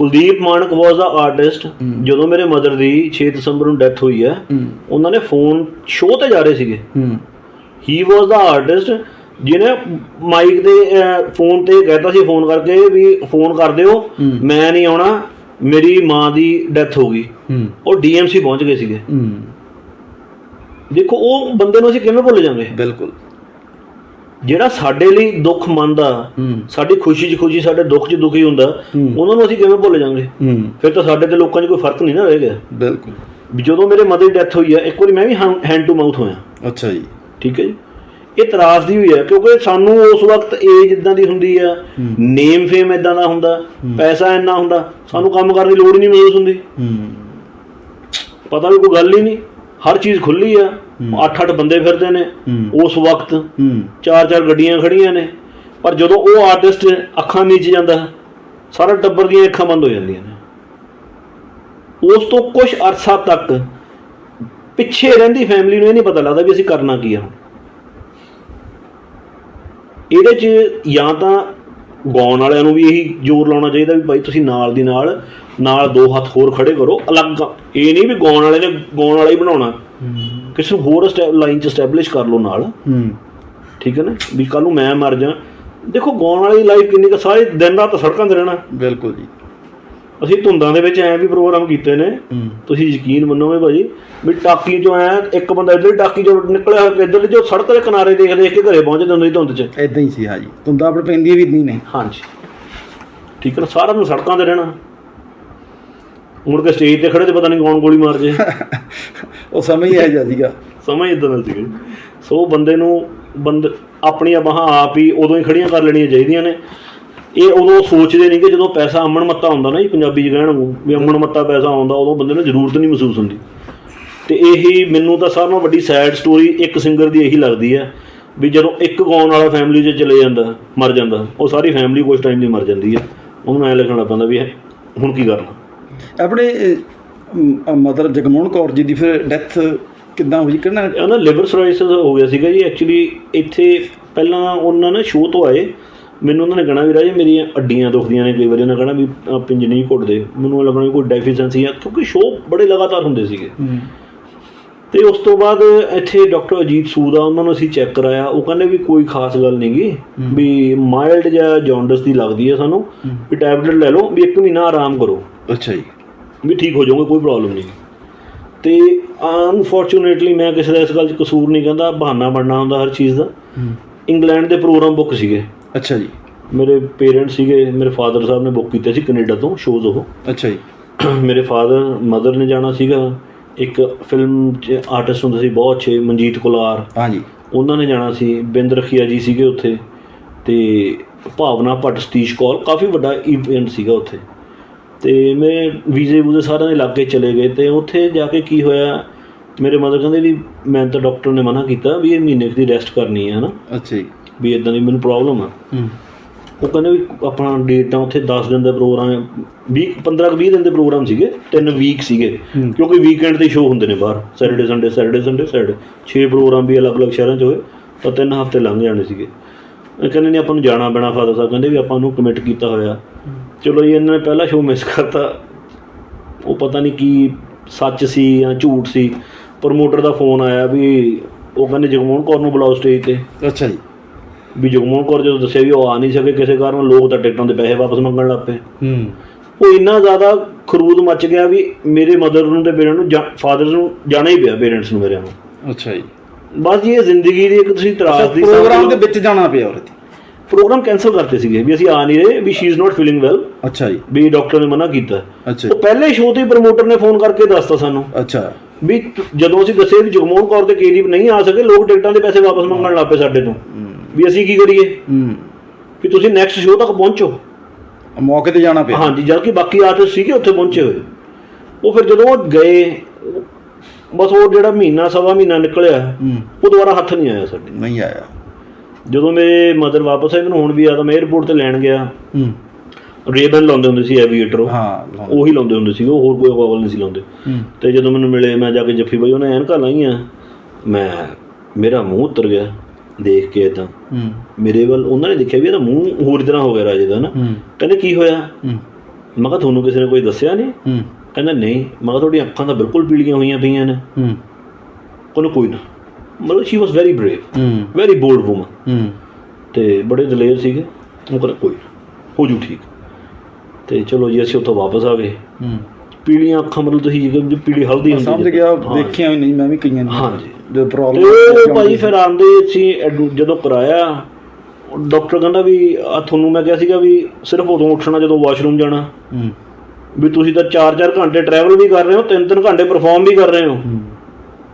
ਕੁਲਦੀਪ ਮਾਨਕ ਵਾਸ ਦਾ ਆਰਟਿਸਟ ਜਦੋਂ ਮੇਰੇ ਮਦਰ ਦੀ 6 ਦਸੰਬਰ ਨੂੰ ਡੈਥ ਹੋਈ ਹੈ ਉਹਨਾਂ ਨੇ ਫੋਨ ਸ਼ੋਅ ਤੇ ਜਾ ਰਹੇ ਸੀਗੇ। ਹੂੰ। ਵਾਸ ਦਾ ਆਰਟਿਸਟ ਜਿਹਨੇ ਮਾਈਕ ਤੇ ਫੋਨ ਤੇ ਕਹਿਤਾ ਸੀ ਫੋਨ ਕਰਕੇ ਵੀ ਫੋਨ ਕਰ ਦਿਓ। ਮੈਂ ਨਹੀਂ ਆਉਣਾ ਮੇਰੀ ਮਾਂ ਦੀ ਡੈਥ ਹੋ ਗਈ। ਉਹ ਡੀਐਮਸੀ ਪਹੁੰਚ ਗਏ ਸੀਗੇ। ਦੇਖੋ ਉਹ ਬੰਦੇ ਨੂੰ ਅਸੀਂ ਕਿਵੇਂ ਭੁੱਲ ਜਾਵਾਂਗੇ ਬਿਲਕੁਲ। ਜਿਹੜਾ ਸਾਡੇ ਲਈ ਦੁੱਖ ਮੰਨਦਾ ਸਾਡੀ ਖੁਸ਼ੀ 'ਚ ਖੁਸ਼ੀ ਸਾਡੇ ਦੁੱਖ 'ਚ ਦੁਖੀ ਹੁੰਦਾ। ਉਹਨਾਂ ਨੂੰ ਅਸੀਂ ਕਿਵੇਂ ਭੁੱਲ ਜਾਵਾਂਗੇ ਫਿਰ ਤਾਂ ਸਾਡੇ ਤੇ ਲੋਕਾਂ 'ਚ ਕੋਈ ਫ਼ਰਕ ਨਹੀਂ ਨਾ ਰਹਿ ਗਿਆ। ਬਿਲਕੁਲ। ਜਦੋਂ ਮੇਰੇ ਮਦਰ ਦੀ ਡੈਥ ਹੋਈ ਹੈ ਇੱਕ ਵਾਰੀ ਮੈਂ ਵੀ ਹੈਂਡ ਟੂ ਮਾਊਥ ਹੋਇਆ। ਅੱਛਾ ਜੀ। ਠੀਕ ਹੈ ਜੀ? ਇਹ ਤਰਾਸਦੀ ਹੋਈ ਹੈ ਕਿਉਂਕਿ ਸਾਨੂੰ ਉਸ ਵਕਤ ਏਜ ਇਦਾਂ ਦੀ ਹੁੰਦੀ ਆ ਨੇਮ ਫੇਮ ਇਦਾਂ ਦਾ ਹੁੰਦਾ ਪੈਸਾ ਇੰਨਾ ਹੁੰਦਾ ਸਾਨੂੰ ਕੰਮ ਕਰਨ ਦੀ ਲੋੜ ਹੀ ਨਹੀਂ ਮਹਿਸੂਸ ਹੁੰਦੀ। ਪਤਾ ਵੀ ਕੋਈ ਗੱਲ ਹੀ ਨਹੀਂ ਹਰ ਚੀਜ਼ ਖੁੱਲੀ ਆ। ਅੱਠ ਅੱਠ ਬੰਦੇ ਫਿਰਦੇ ਨੇ। ਉਸ ਵਕਤ ਚਾਰ ਚਾਰ ਗੱਡੀਆਂ ਖੜੀਆਂ ਨੇ। ਪਰ ਜਦੋਂ ਉਹ ਆਰਟਿਸਟ ਅੱਖਾਂ ਮੀਚ ਜਾਂਦਾ ਸਾਰਾ ਟੱਬਰ ਦੀਆਂ ਅੱਖਾਂ ਬੰਦ ਹੋ ਜਾਂਦੀਆਂ ਨੇ। ਉਸ ਤੋਂ ਕੁਝ ਅਰਸਾ ਤੱਕ ਪਿੱਛੇ ਰਹਿੰਦੀ ਫੈਮਿਲੀ ਨੂੰ ਇਹ ਨਹੀਂ ਪਤਾ ਲੱਗਦਾ ਵੀ ਅਸੀਂ ਕਰਨਾ ਕੀ ਆ ਇਹਦੇ 'ਚ ਜਾਂ ਤਾਂ ਗਾਉਣ ਵਾਲਿਆਂ ਨੂੰ ਵੀ ਇਹੀ ਜ਼ੋਰ ਲਾਉਣਾ ਚਾਹੀਦਾ ਵੀ ਭਾਈ ਤੁਸੀਂ ਨਾਲ ਦੀ ਨਾਲ ਨਾਲ ਦੋ ਹੱਥ ਹੋਰ ਖੜੇ ਕਰੋ ਅਲੱਗ। ਇਹ ਨਹੀਂ ਵੀ ਗਾਉਣ ਵਾਲੇ ਨੇ ਗਾਉਣ ਵਾਲਾ ਹੀ ਬਣਾਉਣਾ। ਕਿਸੇ ਨੂੰ ਹੋਰ ਲਾਈਨ 'ਚ ਸਟੈਬਲਿਸ਼ ਕਰ ਲਓ ਨਾਲ। ਹੂੰ। ਠੀਕ ਹੈ ਨਾ? ਵੀ ਕੱਲ ਨੂੰ ਮੈਂ ਮਰ ਜਾ ਦੇਖੋ ਗਾਉਣ ਵਾਲੀ ਲਾਈਫ ਕਿੰਨੀ ਕੁ ਸਾਰੇ ਦਿਨ ਰਾਤ ਸੜਕਾਂ ਤੇ ਰਹਿਣਾ। ਬਿਲਕੁਲ ਜੀ। ਅਸੀਂ ਧੁੰਦਾਂ ਦੇ ਵਿੱਚ ਐ ਵੀ ਪ੍ਰੋਗਰਾਮ ਕੀਤੇ ਨੇ। ਤੁਸੀਂ ਯਕੀਨ ਮੰਨੋਗੇ ਭਾਜੀ ਵੀ ਟਾਕੀ ਚੋਂ ਐ ਇੱਕ ਬੰਦਾ ਇੱਧਰ ਟਾਕੀ ਚੋਂ ਨਿਕਲਿਆ ਇੱਧਰ ਜੋ ਸੜਕ ਦੇ ਕਿਨਾਰੇ ਦੇਖ ਦੇਖ ਕੇ ਘਰੇ ਪਹੁੰਚਦੇ ਹੁੰਦੇ ਧੁੰਦ 'ਚ। ਇਦਾਂ ਹੀ ਸੀ ਹਾਂ ਜੀ। ਤੁੰਦਾ ਆਪਣੇ ਪੈਂਦੀ ਵੀ ਨਹੀਂ ਨੇ। ਹਾਂਜੀ। ਠੀਕ ਹੈ ਨਾ? ਸਾਰਾ ਦਿਨ ਸੜਕਾਂ ਤੇ ਰਹਿਣਾ। ਮੁੜ ਕੇ ਸਟੇਜ ਤੇ ਖੜੇ ਤੇ ਪਤਾ ਨਹੀਂ ਕੌਣ ਗੋਲੀ ਮਾਰ ਜੇ। ਉਹ ਸਮਝ ਹੀ ਆ ਜਾ ਸੀਗਾ ਸਮਝ ਇਦਾਂ ਦਾ ਸੀਗਾ। ਸੋ ਬੰਦੇ ਨੂੰ ਬੰਦ ਆਪਣੀਆਂ ਬਾਹਾਂ ਆਪ ਹੀ ਉਦੋਂ ਹੀ ਖੜੀਆਂ ਕਰ ਲੈਣੀਆਂ ਚਾਹੀਦੀਆਂ ਨੇ। ਇਹ ਉਦੋਂ ਸੋਚਦੇ ਨਹੀਂ ਕਿ ਜਦੋਂ ਪੈਸਾ ਅਮਨ ਮੱਤਾ ਹੁੰਦਾ ਨਾ ਜੀ ਪੰਜਾਬੀ ਚ ਕਹਿਣ ਨੂੰ ਵੀ ਅਮਨ ਮੱਤਾ ਪੈਸਾ ਆਉਂਦਾ ਉਦੋਂ ਬੰਦੇ ਨੂੰ ਜ਼ਰੂਰਤ ਨਹੀਂ ਮਹਿਸੂਸ ਹੁੰਦੀ। ਤੇ ਇਹੀ ਮੈਨੂੰ ਤਾਂ ਸਾਰਿਆਂ ਨਾਲੋਂ ਵੱਡੀ ਸੈਡ ਸਟੋਰੀ ਇੱਕ ਸਿੰਗਰ ਦੀ ਇਹੀ ਲੱਗਦੀ ਹੈ ਵੀ ਜਦੋਂ ਇੱਕ ਗਾਉਣ ਵਾਲਾ ਫੈਮਿਲੀ 'ਚ ਚਲੇ ਜਾਂਦਾ ਮਰ ਜਾਂਦਾ ਉਹ ਸਾਰੀ ਫੈਮਿਲੀ ਕੁਝ ਟਾਈਮ ਲਈ ਮਰ ਜਾਂਦੀ ਹੈ ਉਹਨੂੰ ਐ ਲਿਖਣਾ ਪੈਂਦਾ ਵੀ ਇਹ ਹੁਣ ਕੀ ਕਰਨਾ। ਆਪਣੇ ਮਦਰ ਜਗਮੋਹਨ ਕੌਰ ਜੀ ਦੀ ਫਿਰ ਡੈਥ ਕਿੱਦਾਂ ਹੋਈ? ਕਿੰਨਾ ਇਹ ਨਾ ਲਿਵਰ ਸਰੋਸਿਸ ਹੋ ਗਿਆ ਸੀਗਾ ਜੀ ਐਕਚੁਅਲੀ ਇੱਥੇ ਪਹਿਲਾਂ ਉਹਨਾਂ ਨੇ ਸ਼ੋਅ ਤੋਂ ਆਏ। ਮੈਨੂੰ ਉਹਨਾਂ ਨੇ ਕਹਿਣਾ ਵੀ ਰਾਜੇ ਮੇਰੀਆਂ ਅੱਡੀਆਂ ਦੁਖਦੀਆਂ ਨੇ ਕਈ ਵਾਰੀ ਉਹਨਾਂ ਕਹਿਣਾ ਵੀ ਪਿੰਜ ਨਹੀਂ ਘੁੱਟਦੇ। ਮੈਨੂੰ ਲੱਗਣਾ ਕੋਈ ਡੈਫੀਸ਼ੀਐਂਸੀ ਆ ਕਿਉਂਕਿ ਸ਼ੋਅ ਬੜੇ ਲਗਾਤਾਰ ਹੁੰਦੇ ਸੀਗੇ। ਤੇ ਉਸ ਤੋਂ ਬਾਅਦ ਇੱਥੇ ਡਾਕਟਰ ਅਜੀਤ ਸੂਦ ਆ ਉਹਨਾਂ ਨੂੰ ਅਸੀਂ ਚੈੱਕ ਕਰਾਇਆ। ਉਹ ਕਹਿੰਦੇ ਵੀ ਕੋਈ ਖਾਸ ਗੱਲ ਨਹੀਂਗੀ ਵੀ ਮਾਈਲਡ ਜਾਂ ਜੌਂਡਸ ਦੀ ਲੱਗਦੀ ਹੈ ਸਾਨੂੰ। ਵੀ ਟੈਬਲੇਟ ਲੈ ਲਓ ਵੀ ਇੱਕ ਮਹੀਨਾ ਆਰਾਮ ਕਰੋ। ਅੱਛਾ ਜੀ। ਵੀ ਠੀਕ ਹੋ ਜਾਓਗੇ ਕੋਈ ਪ੍ਰੋਬਲਮ ਨਹੀਂ। ਤੇ ਅਨਫੋਰਚੂਨੇਟਲੀ ਮੈਂ ਕਿਸੇ ਦਾ ਇਸ ਗੱਲ 'ਚ ਕਸੂਰ ਨਹੀਂ ਕਹਿੰਦਾ ਬਹਾਨਾ ਬਣਨਾ ਹੁੰਦਾ ਹਰ ਚੀਜ਼ ਦਾ। ਇੰਗਲੈਂਡ ਦੇ ਪ੍ਰੋਗਰਾਮ ਬੁੱਕ ਸੀਗੇ। ਅੱਛਾ ਜੀ। ਮੇਰੇ ਪੇਰੈਂਟਸ ਸੀਗੇ ਮੇਰੇ ਫਾਦਰ ਸਾਹਿਬ ਨੇ ਬੁੱਕ ਕੀਤੇ ਸੀ ਕੈਨੇਡਾ ਤੋਂ ਸ਼ੋਜ਼ ਉਹ। ਅੱਛਾ ਜੀ। ਮੇਰੇ ਫਾਦਰ ਮਦਰ ਨੇ ਜਾਣਾ ਸੀਗਾ। ਇੱਕ ਫਿਲਮ 'ਚ ਆਰਟਿਸਟ ਹੁੰਦੇ ਸੀ ਬਹੁਤ ਅੱਛੇ ਮਨਜੀਤ ਕੁਲਾਰ। ਹਾਂ ਜੀ। ਉਹਨਾਂ ਨੇ ਜਾਣਾ ਸੀ ਬਿੰਦ ਰਖੀਆ ਜੀ ਸੀਗੇ ਉੱਥੇ। ਤੇ ਭਾਵਨਾ ਭੱਟ ਸਤੀਸ਼ ਕੌਰ ਕਾਫੀ ਵੱਡਾ ਇਵੈਂਟ ਸੀਗਾ ਉੱਥੇ। ਤੇ ਮੈਂ ਵੀਜ਼ੇ ਵੂਜ਼ੇ ਸਾਰਿਆਂ ਦੇ ਲਾਗੇ ਚਲੇ ਗਏ ਤੇ ਉੱਥੇ ਜਾ ਕੇ ਕੀ ਹੋਇਆ ਮੇਰੇ ਮਦਰ ਕਹਿੰਦੇ ਵੀ ਮੈਂ ਤਾਂ ਡਾਕਟਰ ਨੇ ਮਨਾ ਕੀਤਾ ਵੀ ਇਹ ਮਹੀਨੇ ਦੀ ਰੈਸਟ ਕਰਨੀ ਹੈ ਹਨਾ? ਅੱਛਾ ਜੀ। ਵੀ ਇਦਾਂ ਦੀ ਮੈਨੂੰ ਪ੍ਰੋਬਲਮ ਆ। ਹੂੰ। ਉਹ ਕਹਿੰਦੇ ਵੀ ਆਪਣਾ ਡੇਟ ਤਾਂ ਉੱਥੇ 10 ਦਿਨ ਦਾ ਪ੍ਰੋਗਰਾਮ ਹੈ 20 15 ਕੁ 20 ਦਿਨ ਦੇ ਪ੍ਰੋਗਰਾਮ ਸੀਗੇ ਤਿੰਨ ਵੀਕ ਸੀਗੇ। ਕਿਉਂਕਿ ਵੀਕਐਂਡ ਤੇ ਸ਼ੋਅ ਹੁੰਦੇ ਨੇ ਬਾਹਰ Saturday Sunday Saturday Sunday Saturday 6 programme ਵੀ ਅਲੱਗ-ਅਲੱਗ ਸ਼ਹਿਰਾਂ 'ਚ ਹੋਏ ਤਾਂ ਤਿੰਨ ਹਫ਼ਤੇ ਲੰਘ ਜਾਣੇ ਸੀਗੇ। ਕਹਿੰਦੇ ਨਹੀਂ ਆਪਾਂ ਨੂੰ ਜਾਣਾ ਪੈਣਾ ਫਾਦਰ ਸਾਹਿਬ ਕਹਿੰਦੇ ਵੀ ਆਪਾਂ ਨੂੰ ਕਮਿਟ ਕੀਤਾ ਹੋਇਆ। ਚਲੋ ਜੀ ਇਹਨਾਂ ਨੇ ਪਹਿਲਾ ਸ਼ੋਅ ਮਿਸ ਕਰਤਾ। ਉਹ ਪਤਾ ਨਹੀਂ ਕੀ ਸੱਚ ਸੀ ਜਾਂ ਝੂਠ ਸੀ। ਪ੍ਰਮੋਟਰ ਦਾ ਫੋਨ ਆਇਆ ਵੀ ਉਹ ਕਹਿੰਦੇ ਜਗਮੋਹਨ ਕੌਰ ਨੂੰ ਬੁਲਾਓ ਸਟੇਜ ਤੇ। ਅੱਛਾ ਜੀ। ਵੀ ਜਗਮੋਹਨ ਕੌਰ ਜਦੋਂ ਦੱਸਿਆ ਵੀ ਉਹ ਆ ਨਹੀਂ ਸਕੇ ਕਿਸੇ ਕਾਰਨ ਲੋਕ ਤਾਂ ਟਿਕਟਾਂ ਦੇ ਪੈਸੇ ਵਾਪਸ ਮੰਗਣ ਲੱਗ ਪਏ। ਹੂੰ। ਉਹ ਇੰਨਾ ਜ਼ਿਆਦਾ ਖਰੂਦ ਮੱਚ ਗਿਆ ਵੀ ਮੇਰੇ ਮਦਰ ਨੂੰ ਤੇ ਪੇਰੈਂਟ ਨੂੰ ਫਾਦਰ ਨੂੰ ਜਾਣਾ ਹੀ ਪਿਆ ਪੇਰੈਂਟਸ ਨੂੰ ਮੇਰੇ ਨੂੰ। ਅੱਛਾ ਜੀ। ਬਸ ਜੀ ਇਹ ਜ਼ਿੰਦਗੀ ਦੀ ਇੱਕ ਤੁਸੀਂ ਤਰਾਸ ਦੀ ਪ੍ਰੋਗਰਾਮ ਦੇ ਵਿੱਚ ਜਾਣਾ ਪਿਆ ਉਹਦੇ ਤੇ। ਪ੍ਰੋਗਰਾਮ ਕੈਨਸਲ ਕਰਤੇ ਸੀਗੇ ਵੀ ਅਸੀਂ ਆ ਨਹੀਂ ਰਹੇ ਵੀ she is not feeling well ਅੱਛਾ ਜੀ। ਵੀ ਡਾਕਟਰ ਨੇ ਮਨਾ ਕੀਤਾ। ਅੱਛਾ ਉਹ ਪਹਿਲੇ ਸ਼ੋਅ ਤੇ ਪ੍ਰਮੋਟਰ ਨੇ ਫੋਨ ਕਰਕੇ ਦੱਸਤਾ ਸਾਨੂੰ। ਅੱਛਾ। ਵੀ ਜਦੋਂ ਅਸੀਂ ਦੱਸਿਆ ਵੀ ਜਗਮੋਹਨ ਕੌਰ ਤੇ ਕੇਦੀਪ ਨਹੀਂ ਆ ਸਕੇ ਲੋਕ ਟਿਕਟਾਂ ਦੇ ਪੈਸੇ ਵਾਪਸ ਮੰਗਣ ਲੱਗ ਪਏ ਸਾਡੇ ਤੋਂ। ਵੀ ਅਸੀਂ ਕੀ ਕਰੀਏ? ਹੂੰ। ਵੀ ਤੁਸੀਂ ਨੈਕਸਟ ਸ਼ੋਅ ਤੱਕ ਪਹੁੰਚੋ। ਮੌਕੇ ਤੇ ਜਾਣਾ ਪਿਆ। ਹਾਂਜੀ ਜਦ ਕਿ ਬਾਕੀ ਆਰਟਿਸਟ ਸੀਗੇ ਉੱਥੇ ਪਹੁੰਚੇ ਹੋਏ। ਉਹ ਫਿਰ ਜਦੋਂ ਉਹ ਗਏ ਬਸ ਉਹ ਜਿਹੜਾ ਮਹੀਨਾ ਸਵਾ ਮਹੀਨਾ ਨਿਕਲਿਆ ਉਹ ਦੁਬਾਰਾ ਹੱਥ ਨਹੀਂ ਆਇਆ ਸਾਡੇ। ਨਹੀਂ ਆਇਆ। ਜਦੋਂ ਮੇਰੇ ਮਦਰ ਵਾਪਸ ਆਏ ਮੈਨੂੰ ਹੁਣ ਵੀ ਆਦਾ ਮੈਂ 에어ਪੋਰਟ ਤੇ ਲੈਣ ਗਿਆ। ਹੂੰ। ਰੇਬਨ ਲਾਉਂਦੇ ਹੁੰਦੇ ਸੀ ਐਵੀਏਟਰ ਹਾਂ। ਉਹੀ ਲਾਉਂਦੇ ਹੁੰਦੇ ਸੀ ਉਹ ਹੋਰ ਕੋਈ ਗੋਗਲ ਨਹੀਂ ਸੀ ਲਾਉਂਦੇ। ਤੇ ਜਦੋਂ ਮੈਨੂੰ ਮਿਲੇ ਮੈਂ ਜਾ ਕੇ ਜੱਫੀ ਬਾਈ ਉਹਨੇ ਐਨਕਾਂ ਲਾਈਆਂ। ਮੈਂ ਮੇਰਾ ਮੂੰਹ ਉਤਰ ਗਿਆ ਦੇਖ ਕੇ ਹੂੰ। ਮੇਰੇ ਵੱਲ ਉਹਨਾਂ ਨੇ ਦੇਖਿਆ ਵੀ ਇਹਦਾ ਮੂੰਹ ਹੋਰ ਤਰ੍ਹਾਂ ਹੋ ਗਿਆ ਰਾਜੇ ਦਾ ਨਾ। ਕਹਿੰਦੇ ਕੀ ਹੋਇਆ? ਹੂੰ। ਮੈਂ ਕਿਹਾ ਤੁਹਾਨੂੰ ਕਿਸੇ ਨੇ ਕੋਈ ਦੱਸਿਆ ਨਹੀਂ? ਹੂੰ। ਕਹਿੰਦਾ ਨਹੀਂ। ਮੈਂ ਕਿਹਾ ਤੁਹਾਡੀਆਂ ਅੱਖਾਂ ਤਾਂ ਬਿਲਕੁਲ ਪੀਲੀਆਂ ਹੋਈਆਂ ਪਈਆਂ ਨੇ। ਹੂੰ। ਉਹਨੂੰ ਕੋਈ ਨਾ। ਮਤਲਬ she was very brave very bold woman ਤੇ ਬੜੇ ਦਲੇਰ ਸੀਗੇ। ਉਹ ਕਹਿੰਦਾ ਕੋਈ ਹੋ ਜੂ ਠੀਕ। ਤੇ ਚਲੋ ਜੀ ਅਸੀਂ ਉੱਥੋਂ ਵਾਪਸ ਆ ਗਏ। ਪੀਲੀਆਂ ਅੱਖਾਂ ਮਤਲਬ ਤੁਸੀਂ ਜਿਵੇਂ ਪੀਲੀ ਹਲਦੀ ਹੁੰਦੀ ਸਮਝ। ਗਿਆ। ਦੇਖਿਆ ਨਹੀਂ ਮੈਂ ਵੀ ਕਈਆਂ ਨੂੰ ਹਾਂਜੀ ਜੋ। ਪ੍ਰੋਬਲਮ ਉਹ ਭਾਈ ਫਿਰ ਆਂਦੇ ਸੀ ਐਡੂ- ਜਦੋਂ ਕਰਾਇਆ ਡਾਕਟਰ ਕਹਿੰਦਾ ਵੀ ਆ ਤੁਹਾਨੂੰ ਮੈਂ ਕਿਹਾ ਸੀਗਾ ਵੀ ਸਿਰਫ ਉਦੋਂ ਉੱਠਣਾ ਜਦੋਂ ਵਾਸ਼ਰੂਮ ਜਾਣਾ। ਵੀ ਤੁਸੀਂ ਤਾਂ 4-4 ਘੰਟੇ ਟਰੈਵਲ ਵੀ ਕਰ ਰਹੇ ਹੋ 3-3 ਘੰਟੇ ਪਰਫਾਰਮ ਵੀ ਕਰ ਰਹੇ ਹੂੰ।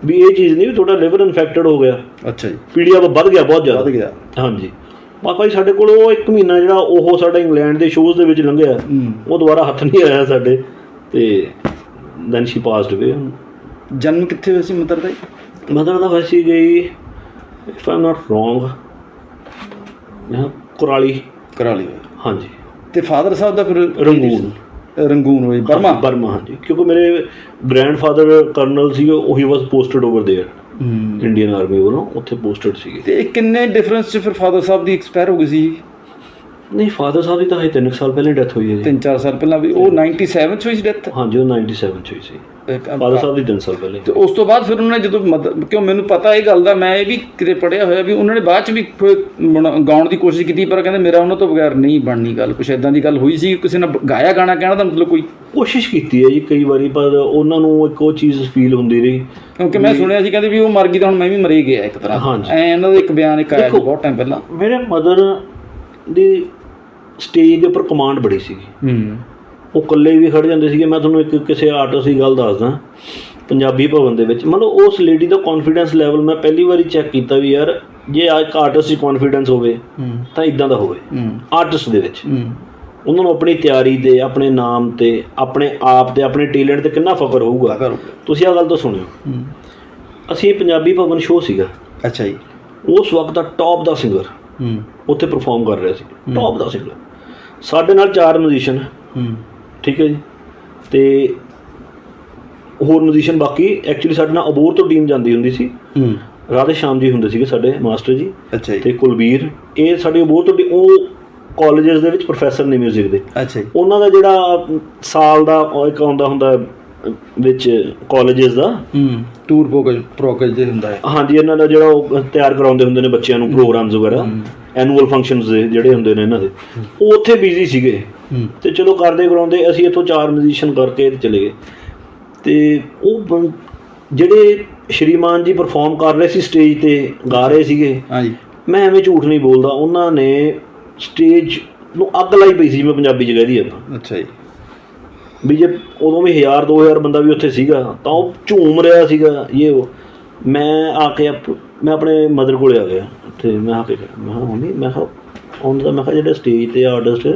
ਵੀ ਇਹ ਚੀਜ਼ ਨਹੀਂ ਵੀ ਤੁਹਾਡਾ ਲਿਵਰ ਇਨਫੈਕਟਡ ਹੋ ਗਿਆ। ਅੱਛਾ ਜੀ। ਪੀੜੀਆ ਵੱਧ ਗਿਆ ਬਹੁਤ ਵੱਧ ਜ਼ਿਆਦਾ ਗਿਆ। ਹਾਂਜੀ। ਬਾ ਭਾਈ ਸਾਡੇ ਕੋਲ ਉਹ ਇੱਕ ਮਹੀਨਾ ਜਿਹੜਾ ਉਹ ਸਾਡਾ ਇੰਗਲੈਂਡ ਦੇ ਸ਼ੋਜ਼ ਦੇ ਵਿੱਚ ਲੰਘਿਆ। ਉਹ ਦੁਬਾਰਾ ਹੱਥ ਨਹੀਂ ਆਇਆ ਸਾਡੇ। ਤੇ ਦੈਨ ਸ਼ੀ ਪਾਸਡ ਅਵੇ ਜਨਮ ਕਿੱਥੇ ਹੋਇਆ ਸੀ ਮਦਰ ਦਾ ਜੀ? ਮਦਰ ਦਾ ਵੈਸੀ ਗਈ ਇਫ ਆਮ ਨਾਟ ਰੋਂਗ ਮੈਂ ਕੁਰਾਲੀ। ਕਰਾਲੀ ਹਾਂਜੀ। ਤੇ ਫਾਦਰ ਸਾਹਿਬ ਦਾ ਫਿਰ ਰੰਗੂਨ। ਰੰਗੂਨ ਹੋਈ ਬਰਮਾ ਬਰਮਾ ਹਾਂਜੀ ਕਿਉਂਕਿ ਮੇਰੇ ਗ੍ਰੈਂਡਫਾਦਰ ਕਰਨਲ ਸੀ ਉਹ ਹੀ ਵਾਸ ਪੋਸਟਡ ਓਵਰ देयर ਹੂੰ ਇੰਡੀਅਨ ਆਰਮੀ ਵੱਲੋਂ ਉੱਥੇ ਪੋਸਟਡ ਸੀਗੇ ਤੇ ਇਹ ਕਿੰਨੇ ਡਿਫਰੈਂਸ ਚ ਫਿਰ ਫਾਦਰ ਸਾਹਿਬ ਦੀ ਐਕਸਪਾਇਰ ਹੋ ਗਈ ਸੀ ਨਹੀਂ ਫਾਦਰ ਸਾਹਿਬ ਦੀ ਤਾਂ ਹਜੇ ਤਿੰਨ ਕੁ ਸਾਲ ਪਹਿਲਾਂ ਡੈਥ ਹੋਈ ਹੈ ਜੀ। ਤਿੰਨ ਚਾਰ ਸਾਲ ਪਹਿਲਾਂ ਵੀ ਉਹ 97 ਚ ਹੋਈ ਸੀ ਡੈਥ ਹਾਂਜੀ ਉਹ 97 ਚ ਹੋਈ ਸੀ। ਫਾਦਰ ਸਾਹਿਬ ਦੀ ਤਿੰਨ ਸਾਲ ਪਹਿਲੇ ਤੇ ਉਸ ਤੋਂ ਬਾਅਦ ਫਿਰ ਉਹਨਾਂ ਨੇ ਜਦੋਂ ਕਿਉਂ ਮੈਨੂੰ ਪਤਾ ਇਹ ਗੱਲ ਦਾ ਮੈਂ ਇਹ ਵੀ ਕਿਤੇ ਪੜਿਆ ਹੋਇਆ ਵੀ ਉਹਨਾਂ ਨੇ ਬਾਅਦ ਚ ਵੀ ਗਾਉਣ ਦੀ ਕੋਸ਼ਿਸ਼ ਕੀਤੀ ਪਰ ਕਹਿੰਦੇ ਮੇਰਾ ਉਹਨਾਂ ਤੋਂ ਬਗੈਰ ਨਹੀਂ ਬਣਨੀ ਗੱਲ ਕੁਛ ਐਦਾਂ ਦੀ ਗੱਲ ਹੋਈ ਸੀ ਕਿਸੇ ਨੇ ਗਾਇਆ ਗਾਣਾ ਕਹਿਣਾ ਦਾ ਮਤਲਬ ਕੋਈ? ਕੋਸ਼ਿਸ਼ ਕੀਤੀ ਹੈ ਜੀ ਕਈ ਵਾਰੀ ਪਰ ਉਹਨਾਂ ਨੂੰ ਇੱਕ ਉਹ ਚੀਜ਼ ਫੀਲ ਹੁੰਦੀ ਰਹੀ ਕਿਉਂਕਿ ਮੈਂ ਸੁਣਿਆ ਸੀ ਕਹਿੰਦੇ ਵੀ ਉਹ ਮਰ ਗਈ ਤਾਂ ਹੁਣ ਮੈਂ ਵੀ ਮਰੀ ਗਿਆ ਇੱਕ ਤਰ੍ਹਾਂ। ਐ ਇਹਨਾਂ ਦਾ ਇੱਕ ਬਿਆਨ ਇੱਕ ਆਇਆ ਬਹੁਤ ਟਾਈਮ ਪਹਿਲਾਂ। ਮੇਰੇ ਮਦਰ ਦੀ ਸਟੇਜ ਦੇ ਉੱਪਰ ਕਮਾਂਡ ਬੜੀ ਸੀਗੀ। ਹੂੰ। ਉਹ ਇਕੱਲੇ ਵੀ ਖੜ ਜਾਂਦੇ ਸੀਗੇ। ਮੈਂ ਤੁਹਾਨੂੰ ਇੱਕ ਕਿਸੇ ਆਰਟਿਸਟ ਦੀ ਗੱਲ ਦੱਸਦਾ। ਪੰਜਾਬੀ ਭਵਨ ਦੇ ਵਿੱਚ। ਮਤਲਬ ਉਸ ਲੇਡੀ ਦਾ ਕੌਨਫੀਡੈਂਸ ਲੈਵਲ ਮੈਂ ਪਹਿਲੀ ਵਾਰੀ ਚੈੱਕ ਕੀਤਾ ਵੀ ਯਾਰ ਜੇ ਆ ਇੱਕ ਆਰਟਿਸਟ 'ਚ ਕੌਨਫੀਡੈਂਸ ਹੋਵੇ ਤਾਂ ਇਦਾਂ ਦਾ ਹੋਵੇ। ਆਰਟਿਸਟ ਦੇ ਵਿੱਚ। ਹੂੰ। ਉਹਨਾਂ ਨੂੰ ਆਪਣੀ ਤਿਆਰੀ ਤੇ ਆਪਣੇ ਨਾਮ ਤੇ ਆਪਣੇ ਆਪ ਤੇ ਆਪਣੇ ਟੈਲੈਂਟ ਤੇ ਕਿੰਨਾ ਫਖਰ ਹੋਊਗਾ। ਤੁਸੀਂ ਆ ਗੱਲ ਤਾਂ ਸੁਣਿਓ। ਅਸੀਂ ਪੰਜਾਬੀ ਭਵਨ ਸ਼ੋਅ ਸੀਗਾ। ਅੱਛਾ ਜੀ। ਉਸ ਵਕਤ ਦਾ ਟੌਪ ਦਾ ਸਿੰਗਰ ਉੱਥੇ ਪਰਫਾਰਮ ਕਰ ਰਿਹਾ ਸੀ। ਟੌਪ ਦਾ ਸਿੰਗਰ ਸਾਡੇ ਨਾਲ ਚਾਰ ਮਿਊਜ਼ੀਸ਼ੀਅਨ ਹੂੰ। ਠੀਕ ਹੈ ਜੀ? ਤੇ ਹੋਰ ਮਿਊਜ਼ੀਸ਼ੀਅਨ ਬਾਕੀ ਐਕਚੁਅਲੀ ਸਾਡੇ ਨਾਲ ਅਬੋਰ ਤੋਂ ਟੀਮ ਜਾਂਦੀ ਹੁੰਦੀ ਸੀ। ਹੂੰ। ਰਾਧੇ ਸ਼ਾਮ ਜੀ ਹੁੰਦੇ ਸੀਗੇ ਸਾਡੇ ਮਾਸਟਰ ਜੀ। ਅੱਛਾ ਜੀ। ਤੇ ਕੁਲਬੀਰ ਇਹ ਸਾਡੇ ਅਬੋਰ ਤੋਂ ਉਹ ਕਾਲਜਸ ਦੇ ਵਿੱਚ ਪ੍ਰੋਫੈਸਰ ਨੇ 뮤직 ਦੇ। ਅੱਛਾ ਜੀ। ਉਹਨਾਂ ਦਾ ਜਿਹੜਾ ਸਾਲ ਦਾ ਇੱਕ ਆਉਂਦਾ ਹੁੰਦਾ ਵਿੱਚ ਕਾਲਜਸ ਦਾ। ਹੂੰ। ਟੂਰ ਪ੍ਰੋਗਰਾਮ ਪ੍ਰੋਗਰਾਮ ਦੇ ਹੁੰਦਾ ਹੈ। ਹਾਂਜੀ ਇਹਨਾਂ ਦਾ ਜਿਹੜਾ ਉਹ ਤਿਆਰ ਕਰਾਉਂਦੇ ਹੁੰਦੇ ਨੇ ਬੱਚਿਆਂ ਨੂੰ ਪ੍ਰੋਗਰਾਮਸ ਵਗੈਰਾ। ਐਨੂਅਲ ਫੰਕਸ਼ਨਸ ਜਿਹੜੇ ਹੁੰਦੇ ਨੇ ਇਹਨਾਂ ਦੇ। ਉਹ ਉੱਥੇ ਬਿਜ਼ੀ ਸੀਗੇ। ਤੇ ਚਲੋ ਕਰਦੇ ਕਰਾਉਂਦੇ ਅਸੀਂ ਇੱਥੋਂ ਚਾਰ ਮਿਊਜ਼ੀਸ਼ੀਅਨ ਕਰਕੇ ਤੇ ਚਲੇ ਗਏ। ਤੇ ਉਹ ਜਿਹੜੇ ਸ਼੍ਰੀਮਾਨ ਜੀ ਪਰਫਾਰਮ ਕਰ ਰਹੇ ਸੀ ਸਟੇਜ ਤੇ ਗਾ ਰਹੇ ਸੀਗੇ। ਹਾਂਜੀ। ਮੈਂ ਐਵੇਂ ਝੂਠ ਨਹੀਂ ਬੋਲਦਾ ਉਹਨਾਂ ਨੇ ਸਟੇਜ ਨੂੰ ਅੱਗ ਲਾਈ ਪਈ ਸੀ ਜਿਵੇਂ ਪੰਜਾਬੀ ਚ ਕਹਦੀ ਆਪਾਂ। ਅੱਛਾ ਜੀ। ਵੀ ਜੇ ਉਦੋਂ ਵੀ 1000 2000 ਬੰਦਾ ਵੀ ਉੱਥੇ ਸੀਗਾ ਤਾਂ ਉਹ ਝੂਮ ਰਿਹਾ ਸੀਗਾ ਇਹ ਉਹ ਮੈਂ ਆ ਕੇ ਮੈਂ ਆਪਣੇ ਮਦਰ ਕੋਲੇ ਆ ਗਿਆ ਤੇ ਮੈਂ ਆ ਕੇ ਮੈਂ ਕਿਹਾ ਮੰਮੀ ਮੈਂ ਕਿਹਾ ਉਹਨਾਂ ਦਾ ਮੈਂ ਕਿਹਾ ਜਿਹੜੇ ਸਟੇਜ ਤੇ ਆਰਟਿਸਟ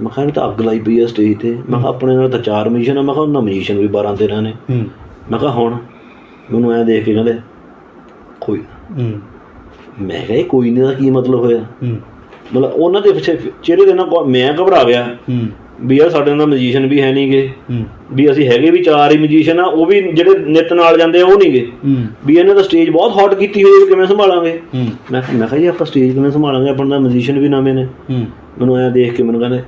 ਮੈਂ ਕਿਹਾ ਤਾਂ ਅੱਗ ਲਾਈ ਪਈ ਆ ਸਟੇਜ ਤੇ। ਮੈਂ ਕਿਹਾ ਆਪਣੇ ਨਾਲ ਤਾਂ ਚਾਰ ਮਿਊਜ਼ੀਸ਼ੀਅਨ ਆ ਮੈਂ ਕਿਹਾ ਉਹਨਾਂ ਮਿਊਜ਼ੀਸ਼ੀਅਨ ਵੀ 12 13 ਨੇ। ਮੈਂ ਕਿਹਾ ਹੁਣ ਮੈਨੂੰ ਐ ਦੇਖ ਕੇ ਕਹਿੰਦੇ ਕੋਈ ਮੈਂ ਕਿਹਾ ਕੋਈ ਨਹੀਂ ਦਾ ਕੀ ਮਤਲਬ ਹੋਇਆ? ਮਤਲਬ ਉਹਨਾਂ ਦੇ ਪਿੱਛੇ ਚਿਹਰੇ ਦੇ ਨਾਲ ਮੈਂ ਘਬਰਾ ਗਿਆ। ਵੀ ਯਾਰ ਸਾਡੇ ਨਾਲ ਮਿਊਜ਼ੀਸ਼ੀਅਨ ਵੀ ਹੈ ਨਹੀਂਗੇ ਵੀ ਅਸੀਂ ਹੈਗੇ ਵੀ ਚਾਰ ਹੀ ਮਿਊਜ਼ੀਸ਼ੀਅਨ ਆ ਉਹ ਵੀ ਜਿਹੜੇ ਨਿਤ ਨਾਲ ਜਾਂਦੇ ਆ ਉਹ ਨਹੀਂਗੇ ਵੀ ਇਹਨਾਂ ਦਾ ਸਟੇਜ ਬਹੁਤ ਹੌਟ ਕੀਤੀ ਹੋਈ ਹੈ ਕਿਵੇਂ ਸੰਭਾਲਾਂਗੇ? ਮੈਂ ਮੈਂ ਕਿਹਾ ਜੀ ਆਪਾਂ ਸਟੇਜ ਕਿਵੇਂ ਸੰਭਾਲਾਂਗੇ? ਆਪਣਾ ਤਾਂ ਮਿਊਜ਼ੀਸ਼ੀਅਨ ਵੀ ਨਵੇਂ ਨੇ। ਮੈਨੂੰ ਐਂ ਦੇਖ ਕੇ ਮੈਨੂੰ ਕਹਿੰਦੇ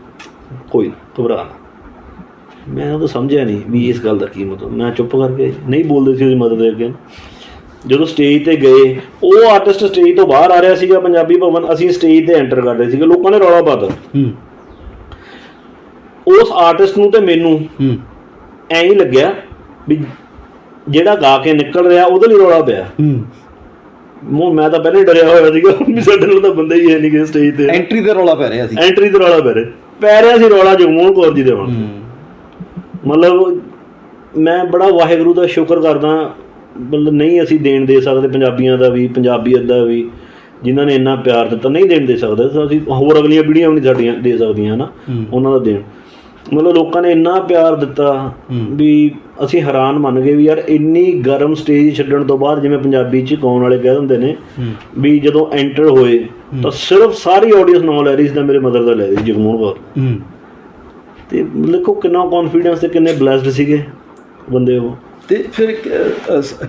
ਕੋਈ ਘਬਰਾ ਨਾ। ਮੈਂ ਉਹ ਤਾਂ ਸਮਝਿਆ ਨਹੀਂ ਵੀ ਇਸ ਗੱਲ ਦਾ ਕੀ ਮਤਲਬ। ਮੈਂ ਚੁੱਪ ਕਰਕੇ ਨਹੀਂ ਬੋਲਦੇ ਸੀ ਉਹਦੀ ਮਦਦ ਦੇ ਅੱਗੇ ਜਦੋਂ ਸਟੇਜ ਤੇ ਗਏ ਉਹ ਆਰਟਿਸਟ ਸਟੇਜ ਤੋਂ ਬਾਹਰ ਆ ਰਿਹਾ ਸੀਗਾ ਪੰਜਾਬੀ ਭਵਨ ਅਸੀਂ ਸਟੇਜ ਤੇ ਐਂਟਰ ਕਰ ਰਹੇ ਸੀਗੇ। ਲੋਕਾਂ ਨੇ ਰੌਲਾ ਪਾਤਾ ਹੂੰ। ਉਸ ਆਰਟਿਸਟ ਨੂੰ ਤੇ ਮੈਨੂੰ ਹੂੰ। ਐਂ ਹੀ ਲੱਗਿਆ ਵੀ ਜਿਹੜਾ ਗਾ ਕੇ ਨਿਕਲ ਰਿਹਾ ਉਹਦੇ ਲਈ ਰੌਲਾ ਪਿਆ। ਹੂੰ। ਮੈਂ ਤਾਂ ਪਹਿਲੇ ਡਰਿਆ ਹੋਇਆ ਸੀਗਾ ਵੀ ਸਾਡੇ ਨਾਲ ਤਾਂ ਬੰਦੇ ਹੀ ਹੈ ਨਹੀਂ ਕਿ ਸਟੇਜ ਤੇ। ਐਂਟਰੀ ਤੇ ਰੌਲਾ ਪੈ ਰਿਹਾ ਸੀ। ਐਂਟਰੀ ਤੇ ਰੌਲਾ ਪੈ ਰਿਹਾ। ਪੈ ਰਿਹਾ ਸੀ ਰੌਲਾ ਜਗਮੋਹਨ ਕੌਰ ਜੀ ਦੇ ਹੁਣ ਮਤਲਬ ਮੈਂ ਬੜਾ ਵਾਹਿਗੁਰੂ ਦਾ ਸ਼ੁਕਰ ਕਰਦਾ ਮਤਲਬ ਨਹੀਂ ਅਸੀਂ ਦੇਣ ਦੇ ਸਕਦੇ ਪੰਜਾਬੀਆਂ ਦਾ ਵੀ ਪੰਜਾਬੀਅਤ ਦਾ ਵੀ ਜਿਨ੍ਹਾਂ ਨੇ ਇੰਨਾ ਪਿਆਰ ਦਿੱਤਾ ਨਹੀਂ ਦੇਣ ਦੇ ਸਕਦੇ। ਅਸੀਂ ਹੋਰ ਅਗਲੀਆਂ ਪੀੜ੍ਹੀਆਂ ਵੀ ਨਹੀਂ ਸਾਡੀਆਂ ਦੇ ਸਕਦੀਆਂ ਨਾ ਹੂੰ। ਉਹਨਾਂ ਦਾ ਦੇਣ। ਮਤਲਬ ਲੋਕਾਂ ਨੇ ਇੰਨਾ ਪਿਆਰ ਦਿੱਤਾ ਵੀ ਅਸੀਂ ਹੈਰਾਨ ਮੰਨ ਗਏ ਵੀ ਯਾਰ ਇੰਨੀ ਗਰਮ ਸਟੇਜ ਛੱਡਣ ਤੋਂ ਬਾਅਦ ਜਿਵੇਂ ਪੰਜਾਬੀ ਚ ਗਾਉਣ ਵਾਲੇ ਕਹਿ ਦਿੰਦੇ ਨੇ ਵੀ ਜਦੋਂ ਐਂਟਰ ਹੋਏ ਤਾਂ ਸਿਰਫ ਸਾਰੀ ਆਡੀਅנס ਨਾਲ ਲੈ ਰਹੀ ਸੀ ਤਾਂ ਮੇਰੇ ਮਦਰ ਦਾ ਲੈ ਰਹੀ ਜਗਮੋਹਨ ਕੌਰ। ਤੇ ਦੇਖੋ ਕਿੰਨਾ ਕੌਨਫੀਡੈਂਸ ਤੇ ਕਿੰਨੇ ਬlesed ਸੀਗੇ ਬੰਦੇ ਉਹ। ਤੇ ਫਿਰ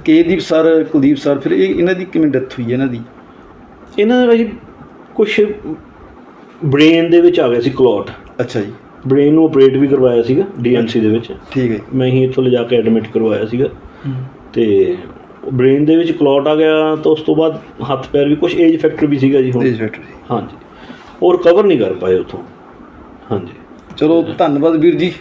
ਕੇਦੀਪ ਸਰ ਕੁਲਦੀਪ ਸਰ ਫਿਰ ਇਹ ਇਹਨਾਂ ਦੀ ਕਿਵੇਂ ਡੈਥ ਹੋਈ ਇਹਨਾਂ ਦੀ? ਇਹਨਾਂ ਦੇ ਵਿੱਚ ਕੁਝ ਬ੍ਰੇਨ ਦੇ ਵਿੱਚ ਆ ਗਿਆ ਸੀ ਕਲੌਟ ਅੱਛਾ ਜੀ। ਬ੍ਰੇਨ ਨੂੰ ਆਪਰੇਟ ਵੀ ਕਰਵਾਇਆ ਸੀਗਾ ਡੀਐਮਸੀ ਦੇ ਵਿੱਚ। ਠੀਕ ਹੈ ਮੈਂ ਹੀ ਇੱਥੋਂ ਲਿਜਾ ਕੇ ਐਡਮਿਟ ਕਰਵਾਇਆ ਸੀਗਾ। ਤੇ ਬ੍ਰੇਨ ਦੇ ਵਿੱਚ ਕਲੌਟ ਆ ਗਿਆ ਤਾਂ ਉਸ ਤੋਂ ਬਾਅਦ ਹੱਥ ਪੈਰ ਵੀ ਕੁਝ ਏਜ ਫੈਕਟਰ ਵੀ ਸੀਗਾ ਜੀ ਹੁਣ। ਜੀ ਫੈਕਟਰੀ ਹਾਂਜੀ। ਉਹ ਰਿਕਵਰ ਨਹੀਂ ਕਰ ਪਾਏ ਉਥੋਂ। ਹਾਂਜੀ। ਚਲੋ ਧੰਨਵਾਦ ਵੀਰ ਜੀ।